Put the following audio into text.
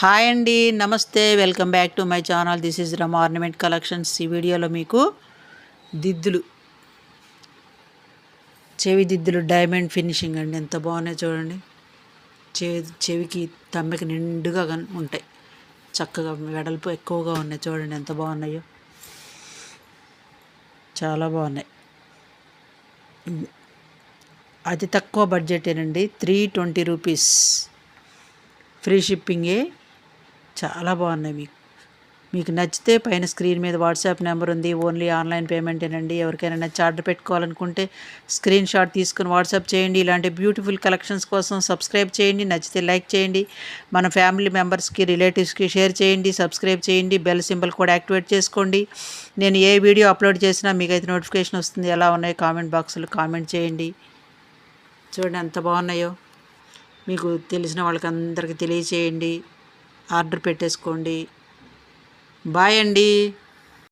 Hi అండి నమస్తే welcome back to my channel. This is rum ornament collections. ఈ వీడియోలో మీకు దిద్దులు చెవి దిద్దులు డైమండ్ ఫినిషింగ్ అండి. ఎంత బాగున్నాయి చూడండి. చెవి చెవికి తమ్మెకి నిండుగా ఉంటాయి. చక్కగా వెడల్పు ఎక్కువగా ఉన్నాయి చూడండి. ఎంత బాగున్నాయో. చాలా బాగున్నాయి. అతి తక్కువ బడ్జెటేనండి. Three twenty rupees. ఫ్రీ షిప్పింగే చాలా బాగున్నాయి మీకు. మీకు నచ్చితే పైన స్క్రీన్ మీద వాట్సాప్ నెంబర్ ఉంది. ఓన్లీ ఆన్లైన్ పేమెంటేనండి ఎవరికైనా నచ్చి ఆర్డర్ పెట్టుకోవాలనుకుంటే స్క్రీన్ షాట్ తీసుకుని వాట్సాప్ చేయండి. ఇలాంటి బ్యూటిఫుల్ కలెక్షన్స్ కోసం సబ్స్క్రైబ్ చేయండి. నచ్చితే లైక్ చేయండి. మన ఫ్యామిలీ మెంబర్స్కి రిలేటివ్స్కి షేర్ చేయండి. సబ్స్క్రైబ్ చేయండి. బెల్ సింబల్ కూడా యాక్టివేట్ చేసుకోండి. నేను ఏ వీడియో అప్లోడ్ చేసినా మీకు అయితే నోటిఫికేషన్ వస్తుంది. ఎలా ఉన్నాయో కామెంట్ బాక్స్లో కామెంట్ చేయండి. చూడండి ఎంత బాగున్నాయో. మీకు తెలిసిన వాళ్ళకి అందరికీ తెలియచేయండి ఆర్డర్ పెట్టేసుకోండి. బాయ్ అండి.